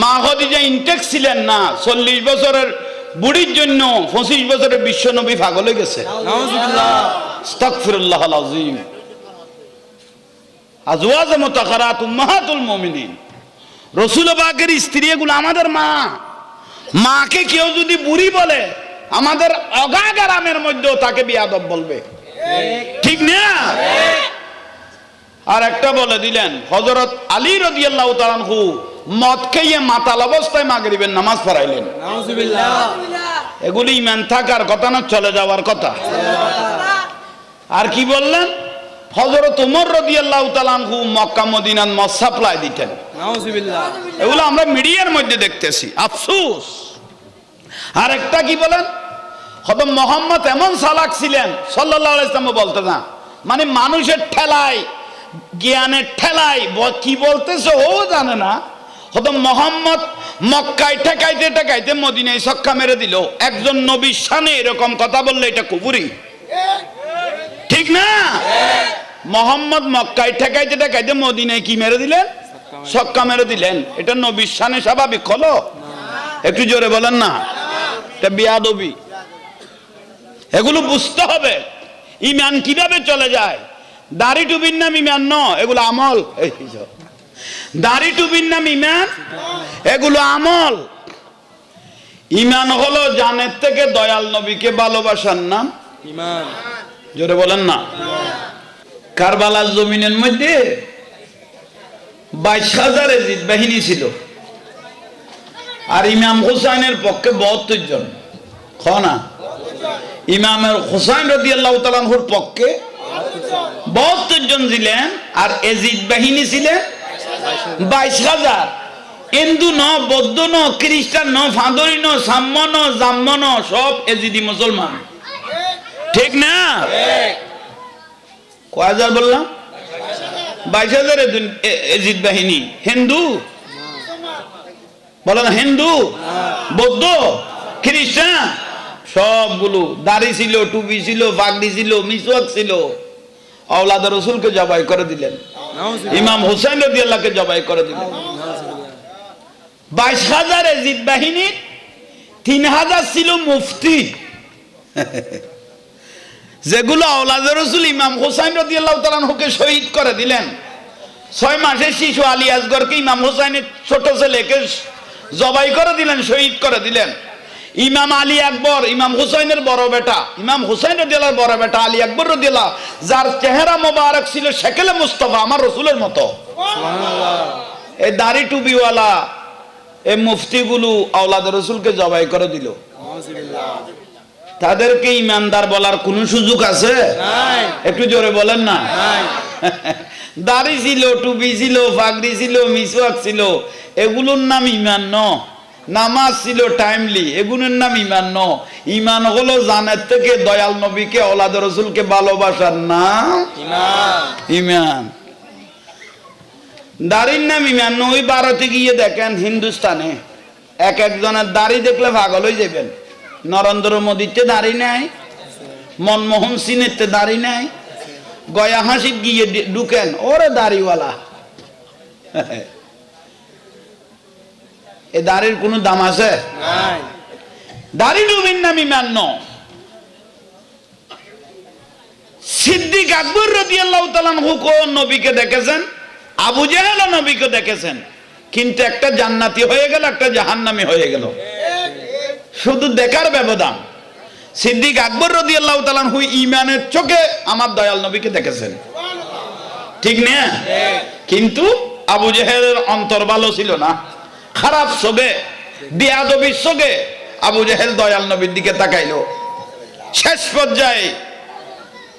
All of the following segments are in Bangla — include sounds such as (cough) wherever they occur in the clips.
মা খদিজা ইনটেক ছিলেন না চল্লিশ বছরের বুড়ির জন্য পঁচিশ বছরের বিশ্ব নবী পাগল হয়ে গেছে। আস্তাগফিরুল্লাহ আজওয়াজ মুতাখারাত উম্মাহাতুল মুমিনিন। রসুল পাকের স্ত্রী এগুলো আমাদের মা। মাকে কেউ যদি বুড়ি বলে আমাদের অগাগারামের মধ্যেও তাকে বিয়াদব বলবে। ঠিক না? আর একটা বলে দিলেন হজরত আলী রদিয়াল্লাহ তালানহু মদ খেয়ে মাতাল অবস্থায় মাগরিবের নামাজ পড়াইলেন। এগুলি ইমান থাকার কথা না চলে যাওয়ার কথা। আর কি বললেন? হজরত উমর রদিয়াল্লাহ তালানহু মক্কা মদিনান মদ সাপ্লাই দিতেন। এগুলো আমরা মিডিয়ার মধ্যে দেখতেছি। আফসুস। আর একটা কি বলেন? হত মোহাম্মদ এমন সালাক ছিলেন সাল্লাহ ইসলাম বলতে না মানে মানুষের ঠেলায় জ্ঞানের ঠেলায় কি বলতেছে ও জানে না মোহাম্মদ মক্কায় ঠেকাইতে ঠেকাইতে মদিনায় সক্কা মেরে দিল। একজন নবীর সানে এরকম কথা বললে এটা কুপুরি ঠিক না? মোহাম্মদ মক্কায় ঠেকাইতে ঠেকাইতে মদিনায় কি মেরে দিলেন? সক্কা মেরে দিলেন। এটা নবীর সানে স্বাভাবিক, হলো? একটু জোরে বলেন না। এটা বিয়াদবি। এগুলো বুঝতে হবে। ইমান কীভাবে চলে যায়? দাড়ি টুবির নাম ইমান ন এগুলো আমল। এই। দাড়ি টুবির নাম ইমান? এগুলো আমল। ইমান হলো জানের থেকে দয়াল নবীকে ভালোবাসার নাম। ইমান। জোরে বলেন না। কারবালার জমিনের মধ্যে বাইশ হাজার এজিদ বাহিনী ছিল। আর ইমাম হুসাইনের পক্ষে বহত্তর জন। খ না? ইমামের হুসাইন রদি আল্লাহ তালাহুর পক্ষে বহত্তর জন ছিলেন আর এজিদ বাহিনী ছিলেন বাইশ হাজার। হিন্দু ন, বৌদ্ধ ন, খ্রিস্টান ন, ফাঁদরি ন, সাম্য ন, জাম্য ন, সব এজিদি মুসলমান। ঠিক না? কয় হাজার বললাম? বাইশ হাজার এজিদ বাহিনী। হিন্দু? বলো না, হিন্দু? বৌদ্ধ? খ্রিস্টান? সবগুলো। দাড়ি ছিল, টুপি ছিল পাগড়ি ছিল, মিসওয়াক ছিল। আওলাদ রসুলকে জবাই করে দিলেন। ইমাম হুসাইন রদি আল্লাহকে জবাই করে দিলেন। বাইশ হাজার এজিদ বাহিনী, তিন হাজার ছিল মুফতি। যেগুলো আওলাদ রসুল ইমাম হুসাইন রদি আল্লাহ তালানহুকে শহীদ করে দিলেন। ছয় মাসের শিশু আলী আসগরকে ইমাম হুসাইনের ছোট ছেলেকে জবাই করে দিলেন, শহীদ করে দিলেন। ইমাম আলী আকবর ইমাম হুসাইনের বড় বেটা ইমাম হুসাইন রদিয়ালার বড় বেটা আলী আকবর রদিয়ালা যার চেহারা মোবারক ছিল সেকেলে মুস্তফা আমার রসুলের মতো। এই দাড়ি টুপিওয়ালা এই মুফতিগুলো আওলাদ রসুলকে জবাই করে দিল। তাদেরকে ইমানদার বলার কোন সুযোগ আছে? একটু জোরে বলেন না। দাড়ি ছিল টুপি ছিল ফাগড়ি ছিল মিসওয়াক ছিল এগুলোর নাম ইমান ন নামাজ ছিল টাইমলি এগুনের নাম ইমান ন। ইমান হলো জানের থেকে দয়াল নবীকে ওলাদ রসুলকে ভালোবাসার নাম ইমান দাড়ির নাম ইমান ওই ভারতে গিয়ে দেখেন হিন্দুস্তানে এক একজনের দাড়ি দেখলে পাগল হয়ে যাবেন। নরেন্দ্র মোদীতে দাড়ি নাই মনমোহন সিংয়ের দাড়ি নাই গয়া হাসির গিয়ে ঢুকেন ওরে দাড়িওয়ালা। এ দাড়ির কোনো দাম আছে? দাড়ি নাম ইমান সিদ্দিক আকবর রদিয়াল্লাহু তাআলা হুকো নবীকে দেখেছেন আবু জাহেল নবীকে দেখেছেন। কিন্তু একটা জান্নাতি হয়ে গেল একটা জাহান্নামী হয়ে গেল। শুধু দেখার ব্যবধান। সিদ্দিক আকবর রদিয়াল্লাহু তাআলা হু ইমানের চোখে আমার দয়াল নবীকে দেখেছেন। ঠিক না? কিন্তু আবু জেহেলের অন্তর ভালো ছিল না। খারাপ চোখে বিয়াদবির চোখে আবু জেহেল দয়াল নবীর দিকে তাকাইলো। শেষ পর্যায়ে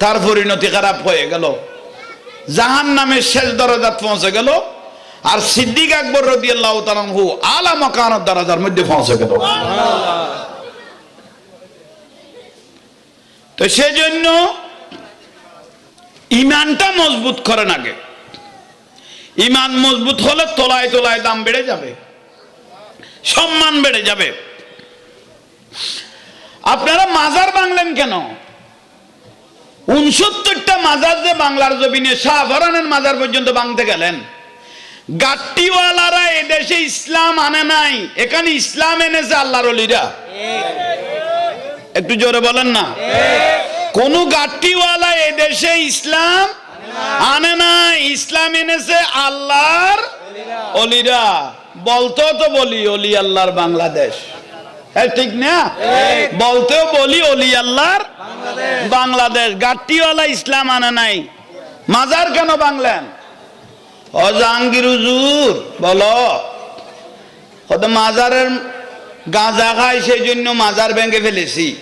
তার পরিণতি খারাপ হয়ে গেল। জাহান নামের শেষ দরজাত পৌঁছে গেল আর সিদ্দিক আকবর রদি আল্লাহ তালু আলা মকানত দরজার মধ্যে পৌঁছে গেল। তো সেজন্য ইমানটা মজবুত করেন আগে। ইমান মজবুত হলে তোলায় তোলায় দাম বেড়ে যাবে। সম্মান বেড়ে যাবে। আপনারা মাজার বাংলেন কেন? উনসত্তরটা মাজার যে বাংলার জমিনে শাহফরানের মাজার পর্যন্ত বাংতে গেলেন। গাট্টিওয়ালারা এদেশে ইসলাম আনে নাই, এখানে ইসলাম এনেছে আল্লাহর অলিরা। একটু জোরে বলেন না। কোন গাট্টিওয়ালা এদেশে ইসলাম আনে নাই, ইসলাম এনেছে আল্লাহর অলিরা। বলতেও তো বলি অলি আল্লাহর বাংলাদেশ। হ্যাঁ ঠিক না? বলতেও বলি অলি আল্লাহর বাংলাদেশ। গাট্টিওয়ালা ইসলাম আনে নাই। মাজার কেন বাংলেন? ও জাহাঙ্গীর হুজুর বলো। কত মাজারের গাঁজা খাই সেই জন্য মাজার ভেঙে ফেলেছি।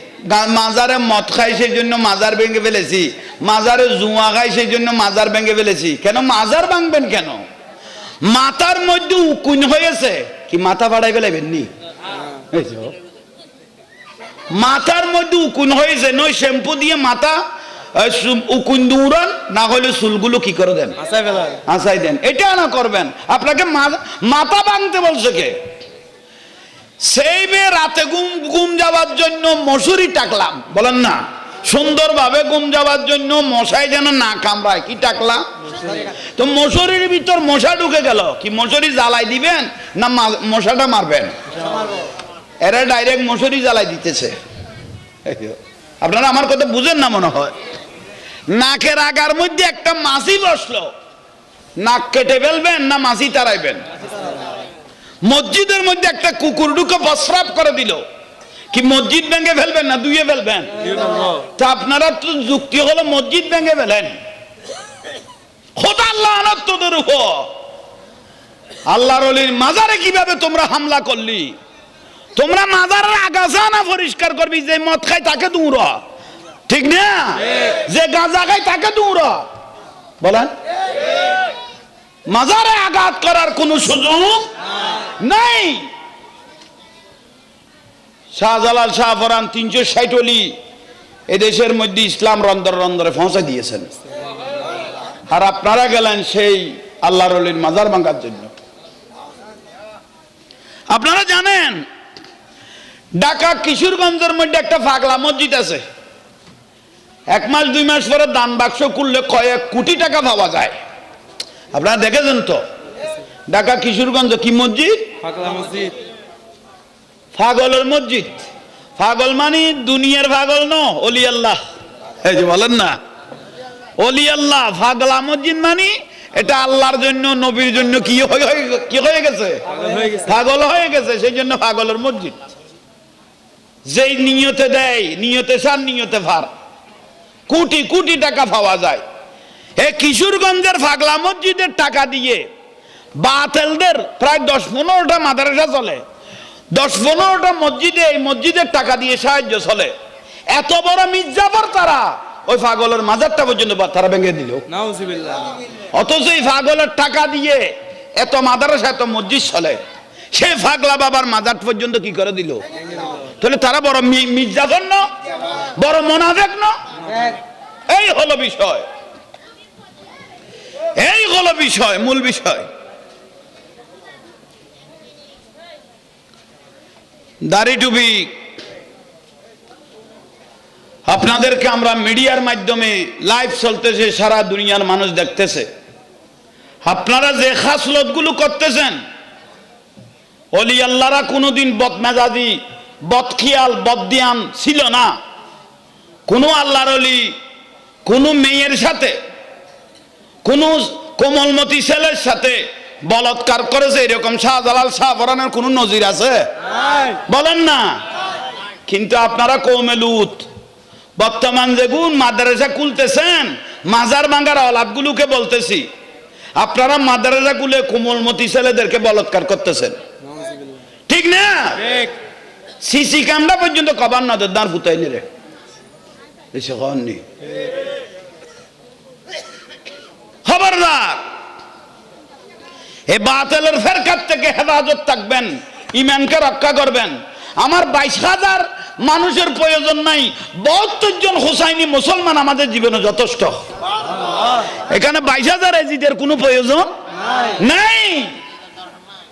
মাজারে মদ খাই সেই জন্য মাজার ভেঙে ফেলেছি। মাজারে জুয়া খাই সেই জন্য মাজার ভেঙে ফেলেছি। কেন মাজার ভাঙবেন কেন? মাথার মধ্যে উকুন হয়েছে। কি মাথা বাড়াই ফেলাইবেন নি মাথার মধ্যে উকুন হয়েছে নই শ্যাম্পু দিয়ে মাথা উকুন দৌড়ান না হলে চুলগুলো কি করে দেন? আসাই দেন। এটা না করবেন। আপনাকে মাথা ভাঙতে বলছে কে? সেই মেয়ে রাতে ঘুম ঘুম যাওয়ার জন্য মশুরি টাকলাম। বলেন না। সুন্দরভাবে ঘুম যাওয়ার জন্য মশাই যেন না কামড়ায়। কি টাকলা? তো মশুরির ভিতর মশা ঢুকে গেল। কি মশুরি জ্বালাই দিবেন না মশাটা মারবেন? এরা ডাইরেক্ট মশুরি জ্বালাই দিতেছে। আপনারা আমার কথা বুঝেন না মনে হয়? নাকের আগার মধ্যে একটা মাছি বসল। নাক কেটে ফেলবেন না মাছি তাড়াইবেন? মসজিদের মধ্যে একটা কুকুর ঢুকে প্রস্রাব করে দিল। কি মসজিদ ভেঙে ফেলবেন না দুইয়ে ফেলবেন? তা আপনারা তো যুক্তি হলো মসজিদ ভেঙে ফেলেন। খোদা আল্লাহ তোদের উপর। আল্লাহর অলির মাজারে কীভাবে তোমরা হামলা করলি? তোমরা মাজারের আগাছা না পরিষ্কার করবি? যে মদ খাই তাকে দৌড় ঠিক না? যে গাঁজা খাই তাকে দৌড় বলেন? মাজারে আঘাত করার কোন সুযোগ নাই। শাহজালাল শাহ ফরান তিনশো ষাট অলি এদেশের মধ্যে ইসলাম রন্দর রন্দরে পৌঁছে দিয়েছেন। আর আপনারা গেলেন সেই আল্লাহর অলির মাজার ভাঙার জন্য। আপনারা জানেন, ঢাকা কিশোরগঞ্জের মধ্যে একটা ফাগলা মসজিদ আছে। এক মাস, দুই মাস পরে দান বাক্স করলে কয়েক কোটি টাকা পাওয়া যায়। আপনারা দেখেছেন তো? ঢাকা কিশোরগঞ্জ কি মসজিদ? ফাকলা মসজিদ। ফাগলের মসজিদ। ফাগল মানে দুনিয়ার ফাগল ন, অলি আল্লাহ। এই যে বলেন না। অলি আল্লাহ, ফাগলা মসজিদ মানে এটা আল্লাহর জন্য, নবীর জন্য কি কি হয়ে গেছে? পাগল হয়ে গেছে, সেই জন্য পাগলের মসজিদ। যেই নিয়তে দেয়, নিয়তে সার, নিয়তে ভার। কোটি কোটি টাকা পাওয়া যায়। এ কিশোরগঞ্জের ফাগলা মসজিদের টাকা দিয়ে বাতেলদের প্রায় দশ পনেরোটা মাদ্রাসা চলে। দশ পনেরোটা মসজিদে এই মসজিদের টাকা দিয়ে সাহায্য চলে। এত বড় মির্জাফর তারা। ওই পাগলের মাজারটা পর্যন্ত তারা ভেঙে দিল। অথচ এই পাগলের টাকা দিয়ে এত মাদ্রাসা এত মসজিদ চলে। সে ফাগলা বাবার মাজার পর্যন্ত কি করে দিল? তাহলে তারা বড় মির্জাফর না? বড় মোনাফেক না? এই হলো বিষয়। এই হলো বিষয় মূল বিষয়। দাড়ি টুপি। আপনাদেরকে আমরা মিডিয়ার মাধ্যমে লাইভ চলতেছে, সারা দুনিয়ার মানুষ দেখতেছে। আপনারা যে খাসলতগুলো করতেছেন, অলি আল্লাহরা কোনোদিন বদমেজাজি, বদখিয়াল বদিয়ান ছিল না। কোনো আল্লাহর অলি, কোনো মেয়ের সাথে, কোনো কোমলমতি ছেলের সাথে বলৎকার করেছে এরকম শাহজালাল শাহফরানের কোনো নজির আছে? বলেন না। কিন্তু আপনারা কৌমেলুত বর্তমান যেগুন মাদ্রাসা খুলতেছেন মাজার ভাঙ্গার অলাদগুলোকে বলতেছি। আপনারা মাদ্রাসা খুলে কোমলমতি ছেলেদেরকে বলৎকার করতেছেন। ঠিক না? সিসি ক্যামেরা পর্যন্ত কবার নজর দাঁড় ফুটাই নিরে খবরদার। এ বাতেলের ফেরকার থেকে হেফাজত থাকবেন ইমানকে রক্ষা করবেন। আমার বাইশ হাজার মানুষের প্রয়োজন নাই বাহাত্তর জন হোসাইনি মুসলমান আমাদের জীবনে যথেষ্ট। এখানে বাইশ হাজার এজিদের কোনো প্রয়োজন নাই।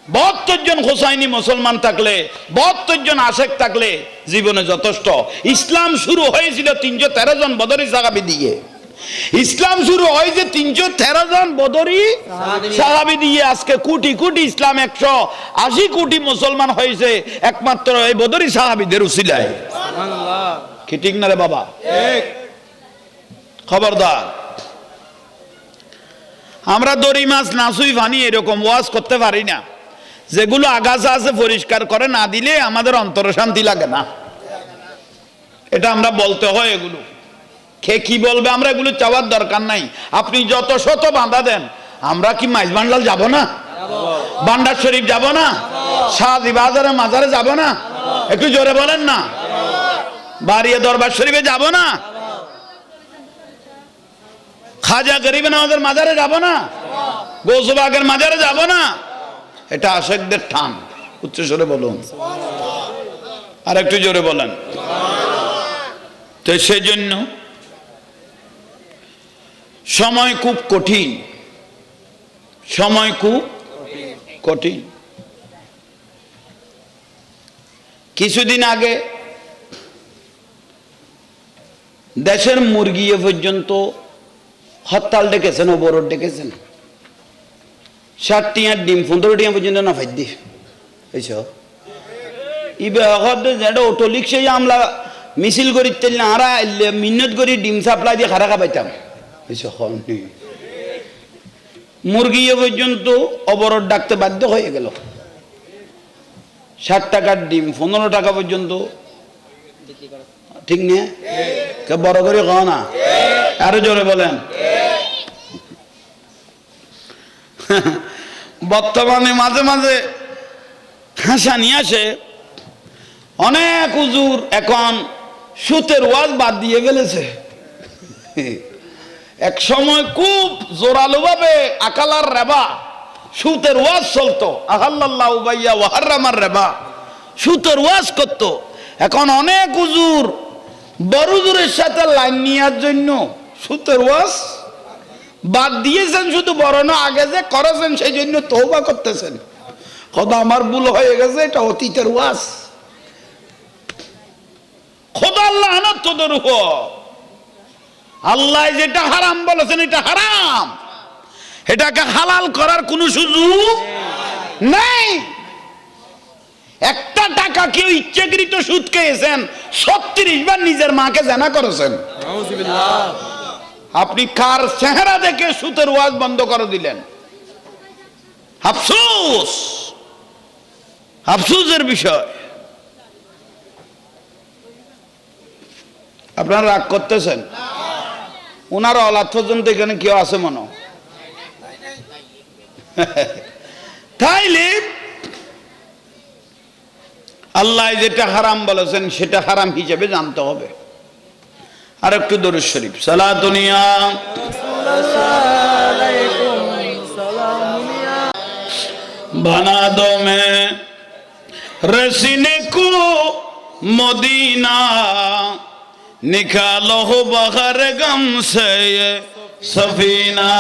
বাহাত্তর জন হোসাইনি মুসলমান থাকলে বাহাত্তর জন আশেক থাকলে জীবনে যথেষ্ট। ইসলাম শুরু হয়েছিল তিনশো তেরো জন বদরি সাহাবি দিয়ে। ইসলাম শুরু হয় যে তিনশো তেরো জন বদরি সাহাবি। দিয়ে আজকে কোটি কোটি ইসলাম একশো আশি কোটি মুসলমান হয়েছে একমাত্র এই বদরি সাহাবিদের উসিলায়। কি ঠিক না রে বাবা? খবরদার। আমরা দড়ি মাছ নাসুই ফানি এরকম ওয়াজ করতে পারি না। যেগুলো আগাছা আছে পরিষ্কার করে না দিলে আমাদের অন্তর শান্তি লাগে না। এটা আমরা বলতে হয় এগুলো। কে কি বলবে? আমরা এগুলো চাওয়ার দরকার নাই। আপনি যত শত বাঁধা দেন, আমরা কি মাইজ বান্ডাল যাব না? বান্ডার শরীফ যাব না? শাহজি বাজারে, মাজারে যাব না? একটু জোরে বলেন না। বাড়িয়ে দরবার শরীফে যাব না? খাজা গরিব আমাদের মাজারে যাব না? গৌসবাগের মাজারে যাব না? এটা আশেকদের ঠান। উচ্চস্বরে বলুন। আর একটু জোরে বলেন। তো সেই জন্য সময় খুব কঠিন। সময় খুব কঠিন। কিছুদিন আগে দেশের মুরগি এ পর্যন্ত হরতাল ডেকেছেন, অবরোধ ডেকেছেন। ষাট টিয়ার ডিম পনেরো টিয়া পর্যন্ত না ফাইদি হদ যেটা অটো আমরা মিছিল করি তেল না, আরা মিন্নত করি ডিম সাপ্লাই দিয়ে খারা খাবাইতাম এইস হননি মুরগি পর্যন্ত অবরোধ ডাকতে বাধ্য হয়ে গেল। ষাট টাকার ডিম, পনেরো টাকা পর্যন্ত। ঠিক নিয়ে বড় করে কও না? আরও জোরে বলেন। বর্তমানে মাঝে মাঝে হাসানি আসে। অনেক হুজুর এখন সুতের ওয়াজ বাদ দিয়ে ফেলেছে। এক সময় খুব জোরালো ভাবে আকালার রেবা, সুতের ওয়াজ চলতো। আহাল্লাহ উবাইয়া ওয়াহার রেবা, সুতের ওয়াজ করতো। এখন অনেক উজুর বড় হুজুরের সাথে লাইন নেওয়ার জন্য সুতের ওয়াজ বাদ দিয়েছেন, শুধু বড় আগে যে করেছেন সেই জন্য তৌবা করতেছেন। খোদা আমার ভুল হয়ে গেছে, এটা অতীতের ওয়াজ। খোদা আল্লাহ তোদের উপর আল্লাহ যেটা হারাম বলেছেন এটা হারাম। এটাকে হালাল করার কোনো সুযোগ নাই। একটা টাকা কেউ ইচ্ছাকৃত সুদ খেয়েছেন ছত্রিশ বার নিজের মাকে জানা করেছেন। আপনি কার চেহারা দেখে সুতের ওয়াজ বন্ধ করে দিলেন? আফসোস। আফসোসের বিষয়। আপনারা রাগ করতেছেন? ওনার অলাদ পর্যন্ত এখানে কেউ আছে মনে হয়? তাইলে আল্লাহ যেটা হারাম বলেছেন সেটা হারাম হিসেবে জানতে হবে আর একটু দরুদ শরীফ সালা দুনিয়া बना दो मैं रसीने को मदीना निकालो हो बहर गम से ये सफीना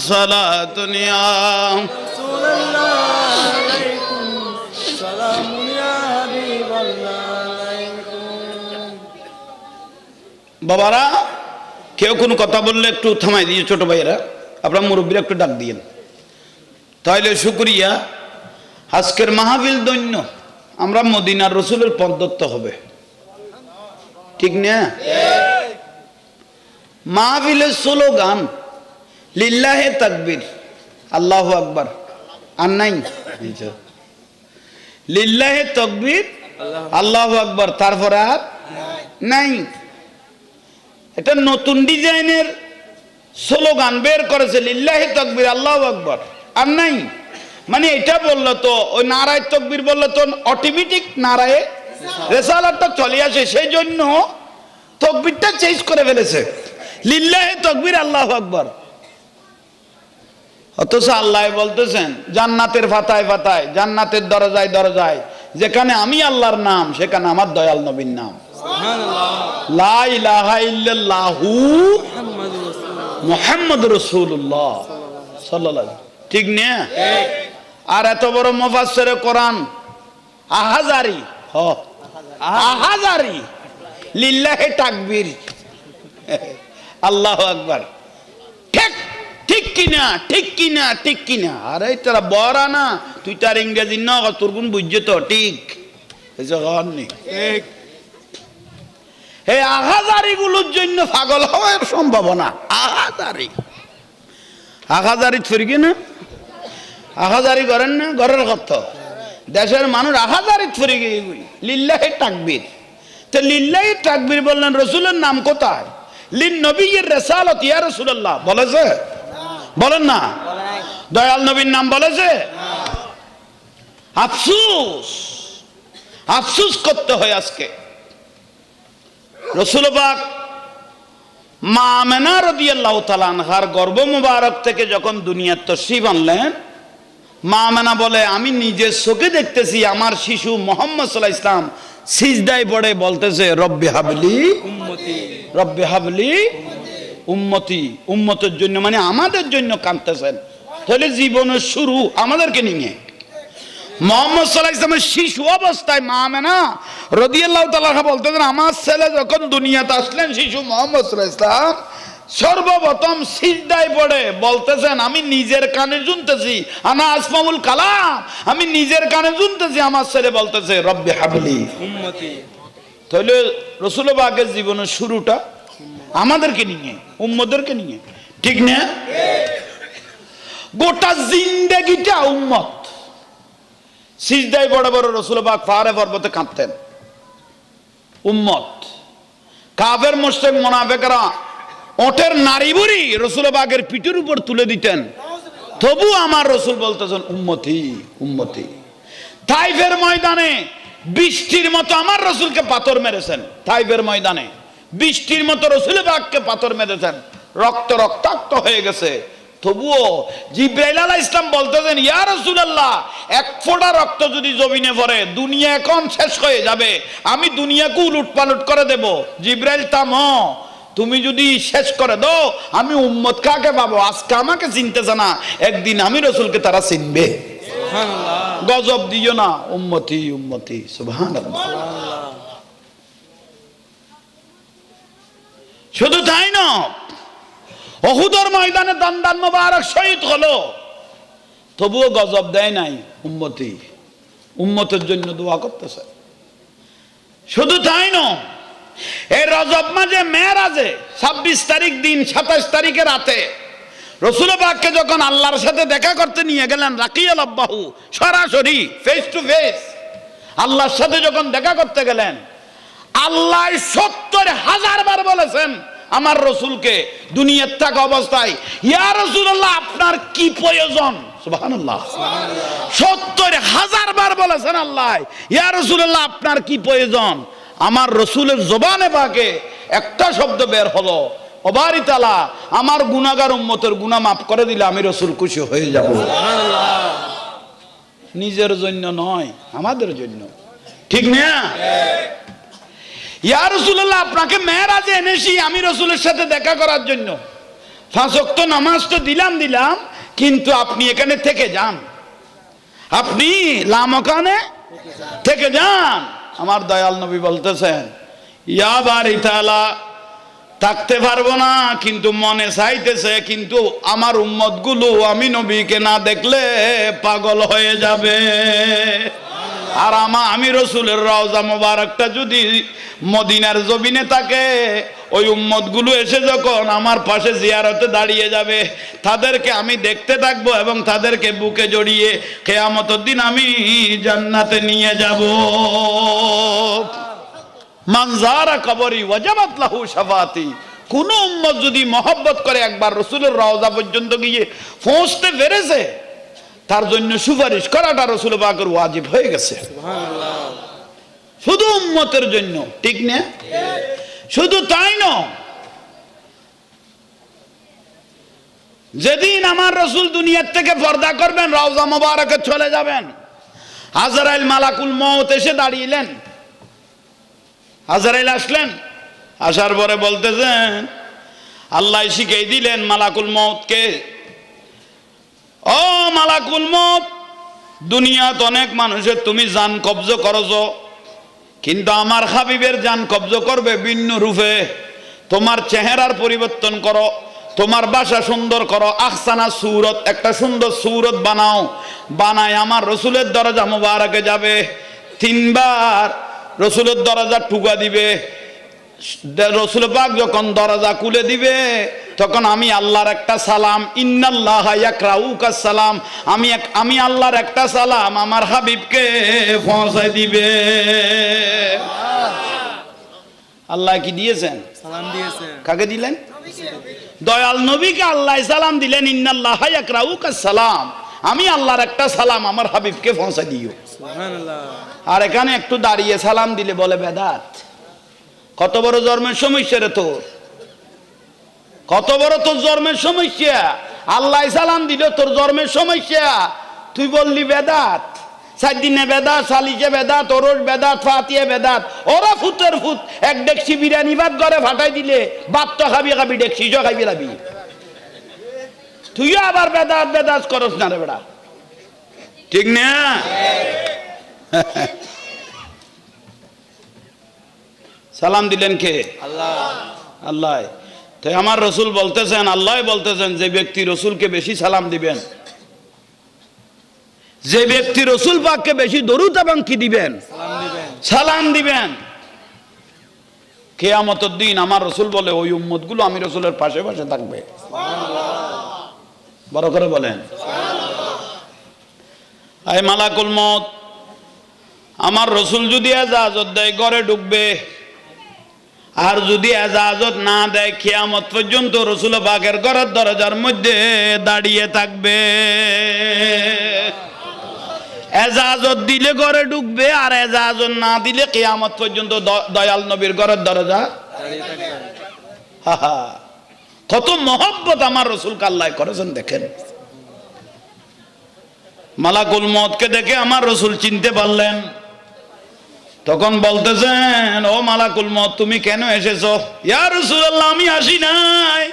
सला दुनिया সালামুন ইয়া হাবিবাল্লাহ আলাইকুম বাবারা কেউ কোনো কথা বললে একটু থামাই দিয়ে ছোট ভাইয়েরা আপনার মুরব্বীরা একটু ডাক দিয়েন তাইলে শুক্রিয়া আজকের মাহবিল দৈন্য আমরা মদিনার রসুলের পদত্ত হবে ঠিক না? মাহবিলের স্লোগান লিল্লাহে তাকবীর। আল্লাহ আকবার। আর নাই? লিল্লাহে তকবীর আল্লাহ আকবার। তারপরে আর নাই? এটা নতুন ডিজাইনের স্লোগান বের করেছে লিল্লাহি তকবির আল্লাহ আকবর। আর নাই? মানে এটা বলল তো ওই নারায় তকবির বলল তো অটোমেটিক নারায়ে চলে আসে সেই জন্য তকবিরটা চেঞ্জ করে ফেলেছে। লিল্লাহি তকবির আল্লাহ আকবর। অথচ আল্লাহ বলতেছেন জান্নাতের ফাতায় ফাতায় জান্নাতের দরজায় দরজায় যেখানে আমি আল্লাহর নাম সেখানে আমার দয়াল নবীর নাম। মুহাম্মদ সাল্লাল্লাহু ঠিক না? আর এত বড় মুফাসসিরে কোরআন আহাজারি। হ। আহাজারি। লিল্লাহি তাকবীর। আল্লাহ আকবার। ঠিক ঠিক কিনা ঠিক কিনা ঠিক কিনা। আরে তোরা বড়া না তুই তার ইংরেজি ন তোর গুণ বুঝছে তো ঠিক। জন্য পাগল হওয়ার সম্ভাবনা। আহাজারি। আহাজারি থরি না? আহাজারি করেন না? ঘরের কত? দেশের মানুষ আহাজারি থরি গিয়ে লিল্লাহি তাকবীর। তো লিল্লাহি তাকবীর বললেন রসুলের নাম কোথায়? লিন নবীর রেসালত ইয়া রসুল্লাহ বলেছে বলেন না। দয়াল নবীর নাম বলেছে আফসুস। আফসুস করতে হয় আজকে। রসুলবাগ মা আমেনা রদিয়াল্লাহ তালানহার গর্ব মুবারক থেকে যখন দুনিয়ার তশরিফ আনলেন মা আমেনা বলে, আমি নিজের চোখে দেখতেছি, আমার শিশু মোহাম্মদ সাল্লাহ ইসলাম সিজদায় পড়ে বলতেছে, রব্বে হাবলি রব্বে হাবলি, উম্মতি, উম্মতের জন্য মানে আমাদের জন্য কাঁদতেছেন। তাহলে জীবনের শুরু আমাদেরকে নিয়ে। মোহাম্মদ সাল্লাহ ইসলামের শিশু অবস্থায় মা মেনা রদিয়াল্লাহ তালাহা বলতেছেন, আমার ছেলে যখন দুনিয়াতে আসলেন, শিশু মোহাম্মদ সাল্লাহ ইসলাম সর্বপ্রথম সিজদায় পড়ে বলতেছেন আমি নিজের কানে শুনতেছি আনা আসমামুল কালাম আমি নিজের কানে শুনতেছি আমার ছেলে বলতেছে রব্বে হাবলি। তাহলে রসুলবাগের জীবনের শুরুটা আমাদেরকে নিয়ে উম্মদেরকে নিয়ে। ঠিক না? গোটা জিন্দেগিটা উম্মত। সিজদাই বড় বড় রসুলবাগ পাহাড়ে পর্বতে কাঁদতেন। উম্মত। কাফের মোশেক মোনাফেকরা ওটের নারী বুড়ি রসুলবাগের পিঠের উপর তুলে দিতেন। তবু আমার রসুল বলতেছেন, উম্মতি উম্মতি। তাইফের ময়দানে বৃষ্টির মতো আমার রসুলকে পাথর মেরেছেন। তাইফের ময়দানে বৃষ্টির মতো রসুল বাগকে পাথর মেরেছেন। রক্ত রক্তাক্ত হয়ে গেছে। তবুও জিব্রাইল আলাহ ইসলাম বলতেছেন, ইয়া রসুলাল্লাহ, এক ফোঁটা রক্ত যদি জমিনে পড়ে, দুনিয়া এখন শেষ হয়ে যাবে। আমি দুনিয়াকে উলুট পালুট করে দেব। জিব্রাইল, তাম তুমি যদি শেষ করে দাও আমি উম্মত কাকে পাবো? আজকে আমাকে চিনতেছে না একদিন আমি রসুলকে তারা চিনবে। গজব দিও না উম্মতি উম্মতি শুধু তাই না অহুদর ময়দানে দন্দান মোবারক শহীদ হলো। তবুও গজব দেয় নাই উম্মতি। উম্মতের জন্য দোয়া করতেছে। শুধু তাই না এই রজব মাঝে মেয়েরাজে। ছাব্বিশ তারিখ দিন, সাতাশ তারিখে রাতে। রসুল পাককে যখন আল্লাহর সাথে দেখা করতে নিয়ে গেলেন, রাকিয়াল আব্বাহু, সরাসরি ফেস টু ফেস আল্লাহর সাথে যখন দেখা করতে গেলেন, আল্লাহ সত্তর হাজার বার বলেছেন, আমার রসুলকে দুনিয়ার থাকা অবস্থায়, ইয়া রসুল্লাহ আপনার কি প্রয়োজন? সত্তর হাজার বার বলেছেন আল্লাহ, ইয়া রসুল্লাহ আপনার কি প্রয়োজন? আমার রসুলের জবানে পাকে একটা শব্দ বের হলো। অবারি তালা আমার গুনাগার উম্মতের গুনাহ মাফ করে দিলে আমি রসুল খুশি হয়ে যাব। নিজের জন্য নয় আমাদের জন্য। ঠিক না? ইয়া রসুল্লাহ আপনাকে মেয়েরাজে এনেছি আমি রসুলের সাথে দেখা করার জন্য। ফাঁসক্ত নামাজ তো দিলাম দিলাম কিন্তু আপনি এখানে থেকে যান। আপনি লামকানে থেকে যান। আমার দয়াল নবী বলতেছেন, ইয়া বাড়ি তালা, থাকতে পারব না, কিন্তু মনে চাইতেছে, কিন্তু আমার উম্মত আমি নবীকে না দেখলে পাগল হয়ে যাবে। আর আমা আমি রসুলের রওজা মোবারকটা যদি মদিনার জমিনে থাকে, ওই উম্মতগুলো এসে যখন আমার পাশে জিয়ারতে দাঁড়িয়ে যাবে, তাদেরকে আমি দেখতে থাকব এবং তাদেরকে বুকে জড়িয়ে কেয়ামতের দিন আমি জান্নাতে নিয়ে যাব। মানজারা কবরি ওয়াজাবাত লাহু শাফাতি। কোন উম্মত যদি মহব্বত করে একবার রসুলের রওজা পর্যন্ত গিয়ে পৌঁছতে পেরেছে তার জন্য সুপারিশ করাটা রসুল পাকের ওয়াজিব হয়ে গেছে। শুধু উম্মতের জন্য ঠিক না? শুধু তাই না যেদিন আমার রসুল দুনিয়ার থেকে পর্দা করবেন রওজা মোবারকে চলে যাবেন। হাজারাইল মালাকুল মত এসে দাঁড়িয়েলেন। হাজারাইল আসলেন। আসার পরে বলতেছেন আল্লাহ শিখেই দিলেন মালাকুল মৌতকে ও মালাকুল মৌত দুনিয়াত অনেক মানুষের তুমি জান কবজ করছ, কিন্তু আমার হাবিবের জান কবজ করবে ভিন্ন রূপে। তোমার চেহারার পরিবর্তন করো, তোমার বাসা সুন্দর করো, আহসানা সুরত, একটা সুন্দর সুরত বানাও। বানায় আমার রসুলের দরজা মুবারকে যাবে, তিনবার রসুলের দরজা টুকা দিবে। রসুল পাক যখন দরজা খুলে দিবে তখন আমি আল্লাহর একটা সালাম ইন্নাল্লাহ ইয়াকরাউকা সালাম আমি এক- আমি আল্লাহর একটা সালাম আমার হাবিবকে পৌঁছায় দিবে। আল্লাহ কি দিয়েছেন? সালাম দিয়েছেন কাকে দিলেন? দয়াল নবীকে আল্লাহ সালাম দিলেন ইন্নাল্লাহ ইয়াকরাউকা সালাম আমি আল্লাহর একটা সালাম আমার হাবিবকে পৌঁছায় দিও। আর এখানে একটু দাঁড়িয়ে সালাম দিলে বলে বেদাত। কত বড় জন্মের সমস্যা রে তোর? কত বড় তোর জন্মের সমস্যা? আল্লাহ সালাম দিল তোর জন্মের সমস্যা। তুই বললি বেদাত। চার দিনে বেদাত, সালিশে বেদাত, ওরস বেদাত ফাতিয়ে বেদাত। ওরা ফুতের ফুত এক ডেকসি বিরিয়ানি ভাত ঘরে ফাটাই দিলে ভাত তো খাবি খাবি ডেকসি জ খাবি লাবি তুইও আবার বেদাত বেদাত করস না রে বেড়া। ঠিক না? সালাম দিলেন কে? আল্লাহ। আল্লাহ। তো আমার রসুল বলতেছেন আল্লাহ বলতেছেন যে ব্যক্তি রসুলকে বেশি সালাম দিবেন। যে ব্যক্তি রসুল পাককে বেশি দরুদ এবং কি দিবেন? সালাম দিবেন। কেয়ামতের দিন আমার রসুল বলে ওই উম্মতগুলো আমি রসুলের পাশে পাশে থাকবে। বড় করে বলেন। আই মালাকুল মত আমার রসুল যদি এজাজত দেয় ঘরে ঢুকবে আর যদি এজাজত না দেয়, কিয়ামত পর্যন্ত রসুল বাগের ঘরের দরজার মধ্যে দাঁড়িয়ে থাকবে। এজাজত দিলে ঘরে ঢুকবে, আর এজাজত না দিলে কিয়ামত পর্যন্ত দয়াল নবীর ঘরের দরজা। কত মহব্বত আমার রসুল কাল্লাই করেছেন, দেখেন। মালাকুল মতকে দেখে আমার রসুল চিনতে পারলেন। তখন বলতেছেন, ও মালাকুল মত তুমি কেন এসেছ? ইয়ার রসুল্লাহ আমি আসি নাই।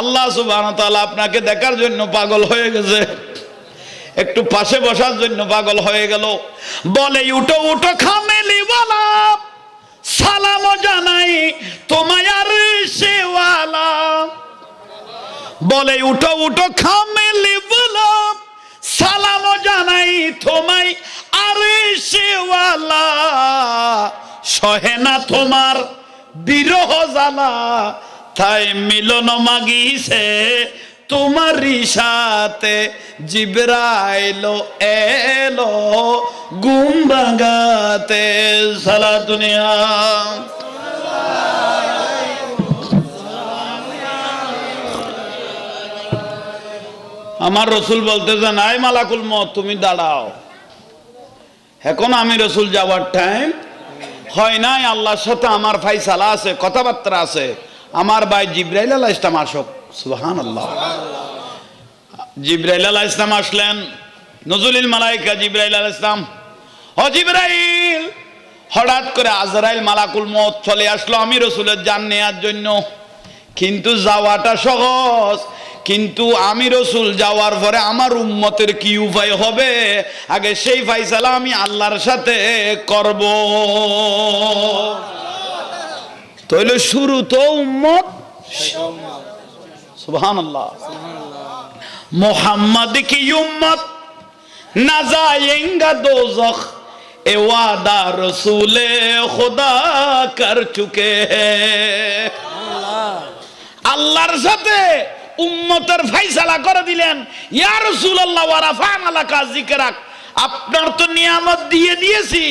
আল্লাহ সুবাহ আপনাকে দেখার জন্য পাগল হয়ে গেছে। একটু পাশে বসার জন্য পাগল হয়ে গেল। বলে, উঠো উঠো খামেলি বলা সালাম জানাই, তোমায় আর সেওয়ালা। বলে, উঠো উঠো খামেলি বলো সালাম জানাই, তোমায় আরে সেওয়ালা সহে না তোমার বিরহ জ্বালা। তাই মিলন মাগিছে তোমারই সাথে, জিব্রাইলো এলো গুম ভাঙাতে। সালা দুনিয়া। আমার রসুল বলতেছে নাই মালাকুল মত তুমি দাঁড়াও। এখন আমি রসুল যাওয়ার টাইম হয় নাই, আল্লাহর সাথে আমার ফাইসালা আছে, কথাবার্তা আছে। আমার ভাই জিব্রাইল আল্লাহ ইসলাম আসক সুহান আল্লাহ জিব্রাইল আল্লাহ ইসলাম আসলেন, নজরুল মালাইকা জিব্রাইল আল ইসলাম ও জিব্রাইল, হঠাৎ করে আজরাইল মালাকুল মত চলে আসলো, আমি রসুলের জান নেয়ার জন্য। কিন্তু যাওয়াটা সহজ কিন্তু আমি রসুল যাওয়ার পরে আমার উম্মতের কি উপায় হবে? আগে সেই ফাইসালা আমি আল্লাহর সাথে করব। তইলে শুরু তো উম্মত। কি উম্মত? দোজখ। রসুলে আল্লাহর সাথে উম্মতের ফাইসালা করে দিলেন। ইয়া রাসূলুল্লাহ ওয়া রাফা'না লাকা যিকরাক। আপনার তো নিয়ামত দিয়ে দিয়েছি।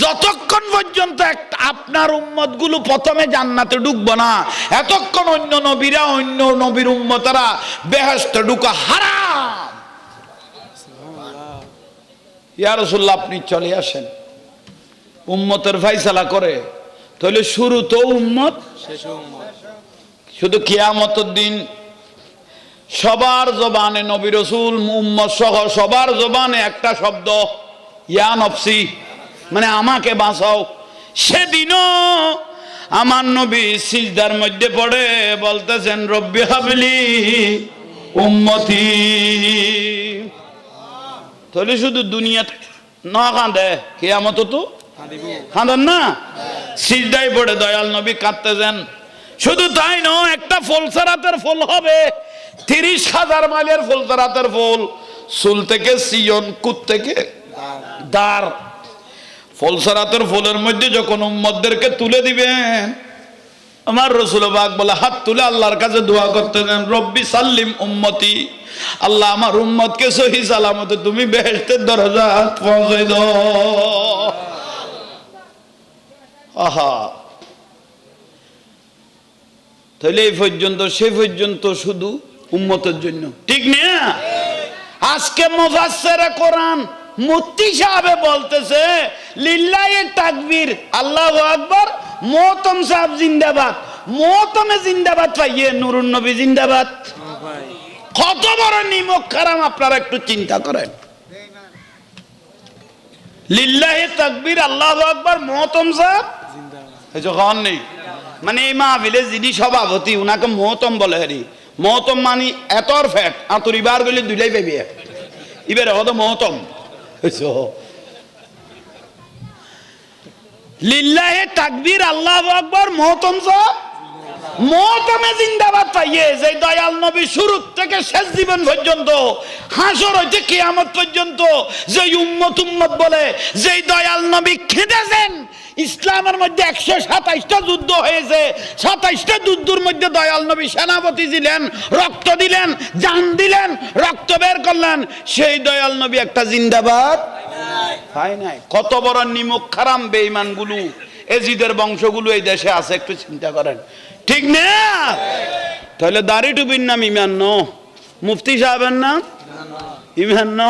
যতক্ষণ পর্যন্ত একটা আপনার উম্মতগুলো প্রথমে জান্নাতে ঢুকবো না এতক্ষণ অন্য নবীরা অন্য নবীর উম্মতরা বেহেশতে ঢুকা হারাম। ইয়া রাসূলুল্লাহ আপনি চলে আসেন। উম্মতের ফাইসালা করে। তাহলে শুরু তো উম্মত। শুধু কিয়ামতের দিন সবার জবানে নবী রসুল মুম্মদ সহ সবার জবানে একটা শব্দ, ইয়া নফসি মানে আমাকে বাঁচাও। সেদিনও আমার নবী সিজদার মধ্যে পড়ে, বলতেছেন, রব্বি হাবলি উম্মতি। তাহলে শুধু দুনিয়াতে না কাঁদে, কিয়ামত তো কাঁদেন না? সিজদাই পড়ে দয়াল নবী কাঁদতেছেন। শুধু তাই নয়, একটা ফুলসারাতের ফুল হবে। তিরিশ হাজার মাইলের ফুলসারাতের ফুল চুল থেকে সিয়ন, কুত থেকে দার ফুলসারাতের ফুলের মধ্যে যখন উম্মদদেরকে তুলে দিবেন, আমার রসুল বাগ বলে, হাত তুলে আল্লাহর কাছে দোয়া করতে দেন, রব্বি সাল্লিম উম্মতি। আল্লাহ আমার উম্মতকে সহি সালামতে তুমি বেহেশতের দরজা পৌঁছে দাও। আহা। তাহলে এই পর্যন্ত সে পর্যন্ত শুধু উম্মতের জন্য। ঠিক না? আজকে মুফাসসিরে কোরআন মুফতি সাহেবে বলতেছে লিল্লাহি তাকবীর আল্লাহু আকবার মোহতম সাহেব জিন্দাবাদ পাইয়ে নুরুন নবী জিন্দাবাদ। কত বড় নিমক খারাম আপনারা একটু চিন্তা করেন। লিল্লাহি তাকবীর আল্লাহু আকবার মোহতম সাহেব? জিন্দাবাদ। এই যখন নেই মানে এই মাহফিলে যিনি সভাপতি উনাকে মহতম বলে হারি। মহতম মানি এতর ফ্যাট আতুর ইবার গেলে দুইলাই পাবি। ইবারে হতো মহতম। লিল্লাহে তাকবীর আল্লাহ আকবর মহতম সাহেব মহতমে জিন্দাবাদ পাইয়ে, যে দয়াল নবী শুরু থেকে শেষ জীবন পর্যন্ত, হাসর হইতে কিয়ামত পর্যন্ত, যে উম্মত উম্মত বলে, যে দয়াল নবী খেদেছেন ইসলামের মধ্যে একশো সাতাইশটা যুদ্ধ হয়েছে। সাতাইশটা যুদ্ধের মধ্যে দয়াল নবী সেনাপতি দিলেন, রক্ত দিলেন, জান দিলেন, রক্ত বের করলেন। সেই দয়াল নবী একটা জিন্দাবাদ? হয় নাই। কত বড় নিমক খারাম বেঈমানগুলো এজিদের বংশগুলো এই দেশে আছে, একটু চিন্তা করেন। ঠিক না? তাহলে দাড়ি টুপির নাম ইমান ন? মুফতি সাহেবের নাম? ইমান ন?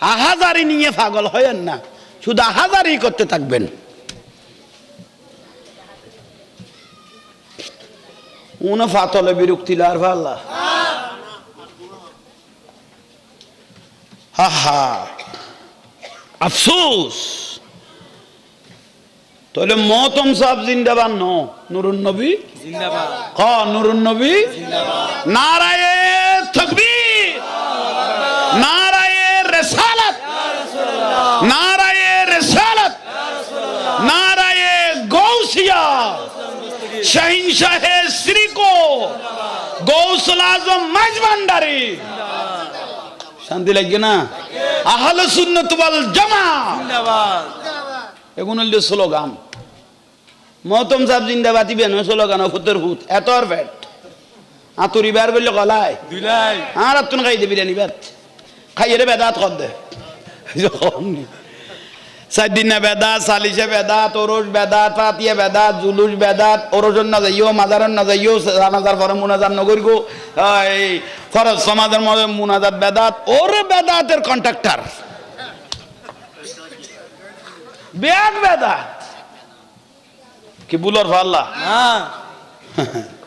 আহাজারি নিয়ে পাগল হয়েন না। শুধু আহাজারি করতে থাকবেন। উনো ফাতলে বিরক্তি লার ভাল্লা হা হা আফসোস তাহলে মহতম সাহেব জিন্দাবাদ ন নুরুন নবী ক নুরুন নবী নারায়ে তকবীর নারায়ে রেসালাত নারায়ে রেসালাত নারায়ে গৌসিয়া শাহিনশাহে শ্রীকো গৌসুল আজম মাঝভান্ডারি শান্তি লাগবে না? আহলে সুন্নত ওয়াল জামা জিন্দাবাদ। এগুলো হল স্লোগান। মহতম সাহেব জিন্দাবাতি বেন স্লোগান ফুতের ফুত এত আর ফ্যাট আতুরি বার বললে গলায়। দুলাই। আর তুন খাই দিবি রে নিবাত খাইয়ে রে বেদাত কর দে। সাইদিনা বেদাত সালিশে বেদাত ওরস বেদাত ফাতিয়া বেদাত জুলুস বেদাত ওরসন না যাইও মাজারন না যাইও জানাজার পরে মুনাজার নগরি গো এই ফরজ সমাজের মধ্যে মুনাজাত বেদাত ওরে বেদাতের কন্ট্রাক্টর। বেদ। বেদাত কি বুলর ফাল্লা? হ্যাঁ। (laughs)